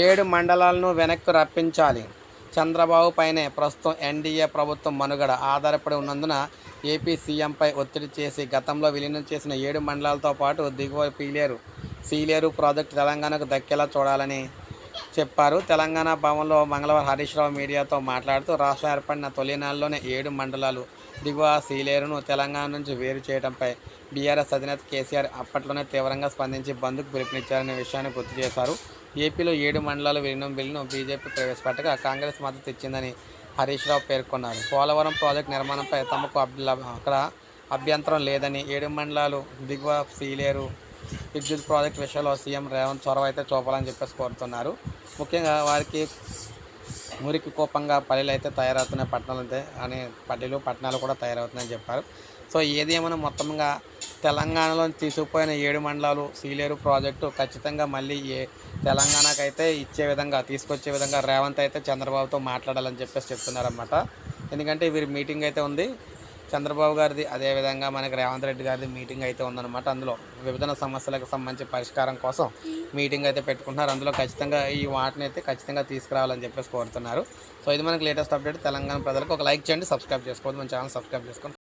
ఏడు మండలాలను వెనక్కు రప్పించాలి. చంద్రబాబు పైనే ప్రస్తుతం ఎన్డీఏ ప్రభుత్వం మనుగడ ఆధారపడి ఉన్నందున ఏపీ సీఎంపై ఒత్తిడి చేసి గతంలో విలీనం చేసిన ఏడు మండలాలతో పాటు దిగువ పీలేరు సీలేరు ప్రాజెక్టు తెలంగాణకు దక్కేలా చూడాలని చెప్పారు. తెలంగాణ భవన్లో మంగళవారం హరీష్ రావు మీడియాతో మాట్లాడుతూ రాష్ట్రం ఏర్పడిన తొలినాల్లోనే ఏడు మండలాలు దిగువ సీలేరును తెలంగాణ నుంచి వేరు చేయడంపై బీఆర్ఎస్ అధినేత కేసీఆర్ అప్పట్లోనే తీవ్రంగా స్పందించి బంద్కు పిలుపునిచ్చారనే విషయాన్ని గుర్తు చేశారు. ఏపీలో ఏడు మండలాలు విలీనం బిల్లును బీజేపీ ప్రవేశపెట్టగా కాంగ్రెస్ మద్దతు ఇచ్చిందని హరీష్ రావు పేర్కొన్నారు. పోలవరం ప్రాజెక్టు నిర్మాణంపై తమకు అక్కడ అభ్యంతరం లేదని ఏడు మండలాలు దిగువ సీలేరు విద్యుత్ ప్రాజెక్ట్ విషయంలో సీఎం రేవంత్ చొరవ అయితే చూపాలని చెప్పేసి కోరుతున్నారు. ముఖ్యంగా వారికి మురికి కోపంగా పల్లెలు అయితే తయారవుతున్నాయి పట్టణాలు అయితే అని పల్లెలు పట్టణాలు కూడా తయారవుతున్నాయని చెప్పారు. సో ఏది ఏమైనా మొత్తంగా తెలంగాణలో తీసుకుపోయిన ఏడు మండలాలు సీలేరు ప్రాజెక్టు ఖచ్చితంగా మళ్ళీ ఏ తెలంగాణకైతే ఇచ్చే విధంగా తీసుకొచ్చే విధంగా రేవంత్ అయితే చంద్రబాబుతో మాట్లాడాలని చెప్పేసి చెప్తున్నారన్నమాట. ఎందుకంటే వీరి మీటింగ్ అయితే ఉంది. చంద్రబాబు గారిది అదేవిధంగా మనకి రేవంత్ రెడ్డి గారిది మీటింగ్ అయితే ఉందన్నమాట. అందులో విభజన సమస్యలకు సంబంధించి పరిష్కారం కోసం మీటింగ్ అయితే పెట్టుకుంటున్నారు. అందులో ఖచ్చితంగా ఈ వాటిని అయితే ఖచ్చితంగా తీసుకురావాలని చెప్పేసి కోరుతున్నారు. సో ఇది మనకి లేటెస్ట్ అప్డేట్. తెలంగాణ ప్రజలకు ఒక లైక్ చేయండి సబ్స్క్రైబ్ చేసుకోవద్దు. మన ఛానల్ సబ్స్క్రైబ్ చేసుకోండి.